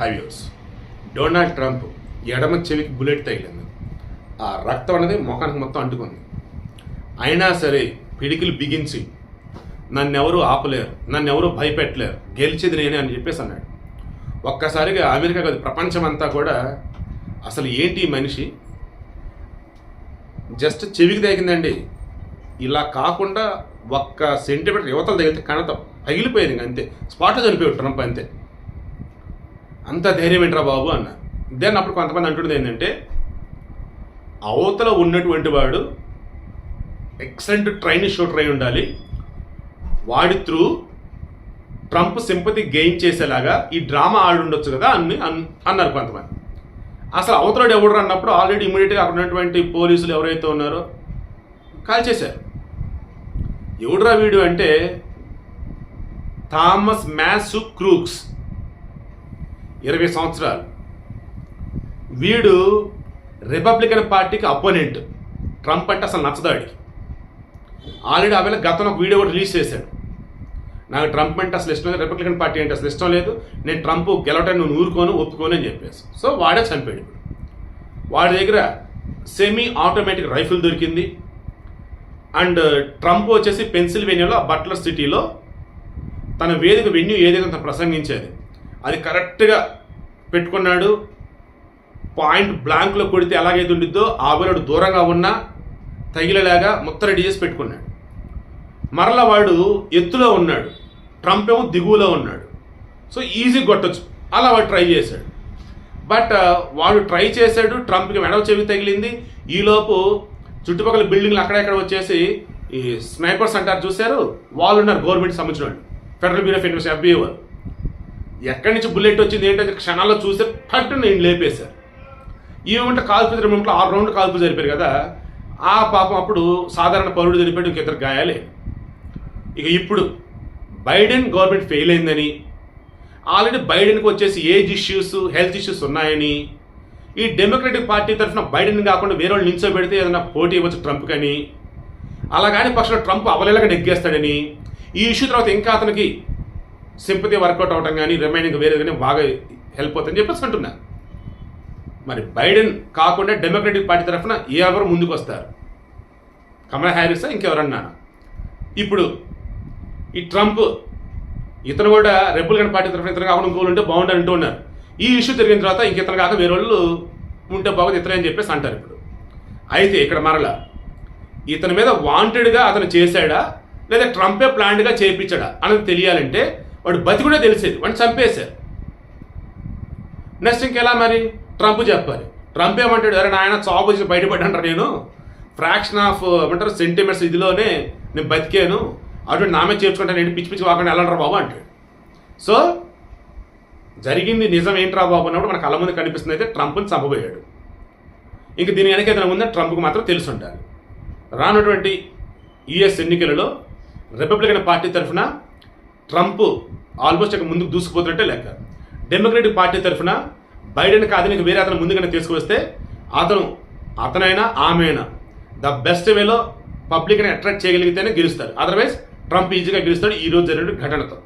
హైవ్యూస్ Donald Trump ఎడమ చెవికి bullet తగిలింది. ఆ రక్తం అనేది ముఖానికి మొత్తం అంటుకుంది. అయినా సరే పిడికిలు బిగించి నన్నెవరూ ఆపలేరు నన్నెవరూ భయపెట్టలేరు గెలిచేది నేనే అని చెప్పేసి అన్నాడు. ఒక్కసారిగా అమెరికా కాదు ప్రపంచం అంతా కూడా అసలు ఏంటి మనిషి? జస్ట్ చెవికి తగిలిందండి. ఇలా కాకుండా ఒక్క సెంటీమీటర్ యువతలు తగిలితే కణత పగిలిపోయింది అంతే. స్పాట్లో చనిపోయాడు ట్రంప్ అంతే. అంత ధైర్యం ఏంట్రా బాబు అన్న. దెన్ అప్పుడు కొంతమంది అంటున్నది ఏంటంటే అవతల ఉన్నటువంటి వాడు ఎక్సలెంట్ ట్రైన్ షూటర్ అయి ఉండాలి. వాడి త్రూ ట్రంప్ సింపతి గెయిన్ చేసేలాగా ఈ డ్రామా ఆడి ఉండొచ్చు కదా అని అన్- అన్నారు కొంతమంది. అసలు అవతలడు ఎవడు అన్నప్పుడు ఆల్రెడీ ఇమీడియట్గా అక్కడ ఉన్నటువంటి పోలీసులు ఎవరైతే ఉన్నారో కాల్ చేశారు. ఎవడురా వీడు అంటే థామస్ మ్యాసు క్రూక్స్. ఇరవై సంవత్సరాలు. వీడు రిపబ్లికన్ పార్టీకి అపోనెంట్ ట్రంప్ అంటే అసలు నచ్చదాడికి ఆల్రెడీ ఆవేళ గతంలో ఒక వీడియో కూడా రిలీజ్ చేశాడు. నాకు ట్రంప్ అంటే అసలు ఇష్టం లేదు రిపబ్లికన్ పార్టీ అంటే అసలు ఇష్టం లేదు. నేను ట్రంప్ గెలవటాన్ని నువ్వు ఊరుకోను ఒప్పుకోను అని చెప్పేసి. సో వాడే చనిపోయాడు ఇప్పుడు. వాడి దగ్గర సెమీ ఆటోమేటిక్ రైఫిల్ దొరికింది. అండ్ ట్రంప్ వచ్చేసి పెన్సిల్వేనియాలో ఆ బట్లర్ సిటీలో తన వేదిక వెన్యూ ఏదైతే ప్రసంగించేది. అది కరెక్ట్గా పెట్టుకున్నాడు. పాయింట్ బ్లాంక్లో కొడితే ఎలాగైతే ఉండిద్దో ఆ వేళడు దూరంగా ఉన్నా తగిలేలాగా మొత్తం రెడీ చేసి పెట్టుకున్నాడు. మరలా వాడు ఎత్తులో ఉన్నాడు. ట్రంప్ ఏమో దిగువలో ఉన్నాడు. సో ఈజీ కొట్టచ్చు. అలా వాడు ట్రై చేశాడు. బట్ uh, వాడు ట్రై చేశాడు. ట్రంప్కి మెడవ చెవి తగిలింది. ఈలోపు చుట్టుపక్కల బిల్డింగ్లు అక్కడెక్కడ వచ్చేసి ఈ స్నైపర్స్ అంటారు చూశారు? వాళ్ళు ఉన్నారు గవర్నమెంట్ సంబంధించిన వాళ్ళు. Federal Bureau of Investigation FBI ఎక్కడి నుంచి బుల్లెట్ వచ్చింది ఏంటంటే క్షణాల్లో చూస్తే పట్టు నేను లేపేశారు. ఏమంటే కాల్పు జరిపినప్పుడు ఆరు రౌండ్ కాల్పు జరిపారు కదా ఆ పాపం అప్పుడు సాధారణ పౌరుడు జరిపాడు ఇంకిద్దరు గాయాలే. ఇక ఇప్పుడు బైడెన్ గవర్నమెంట్ ఫెయిల్ అయిందని ఆల్రెడీ బైడెన్కి వచ్చేసి ఏజ్ ఇష్యూస్ హెల్త్ ఇష్యూస్ ఉన్నాయని ఈ డెమోక్రటిక్ పార్టీ తరఫున బైడెన్ కాకుండా వేరే వాళ్ళు నిల్చోబెడితే ఏదైనా పోటీ ఇవ్వచ్చు ట్రంప్ కానీ అలా కానీ పక్షంలో ట్రంప్ అవలేలాగా నెగ్గేస్తాడని ఈ ఇష్యూ తర్వాత ఇంకా అతనికి సింపతి వర్కౌట్ అవడం కానీ రిమైనింగ్ వేరే కానీ బాగా హెల్ప్ అవుతుందని చెప్పేసి అంటున్నారు. మరి బైడెన్ కాకుండా డెమోక్రటిక్ పార్టీ తరఫున ఎవరు ముందుకు వస్తారు కమలా హ్యారిసా ఇంకెవరన్నా? ఇప్పుడు ఈ ట్రంప్ ఇతను కూడా రిపబ్లికన్ పార్టీ తరఫున ఇతను కాకుండా ఇంకోళ్ళు ఉంటే బాగుండని అంటూ ఉన్నారు. ఈ ఇష్యూ జరిగిన తర్వాత ఇంకితను కాక వేరే వాళ్ళు ఉంటే బాగుంది ఇతనే అని చెప్పేసి అంటారు ఇప్పుడు. అయితే ఇక్కడ మరలా ఇతని మీద వాంటెడ్గా అతను చేశాడా? లేదా ట్రంపే ప్లాన్డ్గా చేయించాడా? అన్నది తెలియాలంటే వాడు బతికుడే తెలిసేది. వాడిని చంపేశారు. నెక్స్ట్ ఇంకెలా మరి? ట్రంప్ చెప్పాలి. ట్రంప్ ఏమంటాడు? అరే నాయన చావు వచ్చి బయటపడ్డంటారు నేను. ఫ్రాక్షన్ ఆఫ్ ఏమంటారు సెంటీమీటర్స్ ఇదిలోనే నేను బతికాను. అటువంటి నామే చేర్చుకుంటాను నేను పిచ్చి పిచ్చి వాకుండా వెళ్ళంటారు బాబు అంటాడు. సో జరిగింది నిజం ఏంట్రా బాబు అన్నప్పుడు మన కళ్ళ ముందు కనిపిస్తుంది అయితే ట్రంప్ని చంపబోయాడు. ఇంక దీని వెనక ఏదైనా ఉందని ట్రంప్కి మాత్రం తెలిసి ఉండాలి. రానటువంటి యుఎస్ ఎన్నికలలో రిపబ్లికన్ పార్టీ తరఫున ట్రంప్ ఆల్మోస్ట్ ఇక ముందుకు దూసుకుపోతున్నట్టే లెక్క. డెమోక్రటిక్ పార్టీ తరఫున బైడెన్ కాదని వేరే అతను ముందుగానే తీసుకువస్తే అతను అతనైనా ఆమెనా? ద బెస్ట్ వేలో పబ్లిక్ని అట్రాక్ట్ చేయగలిగితేనే గెలుస్తారు. అదర్వైజ్ ట్రంప్ ఈజీగా గెలుస్తాడు ఈరోజు జరిగిన ఘటనతో.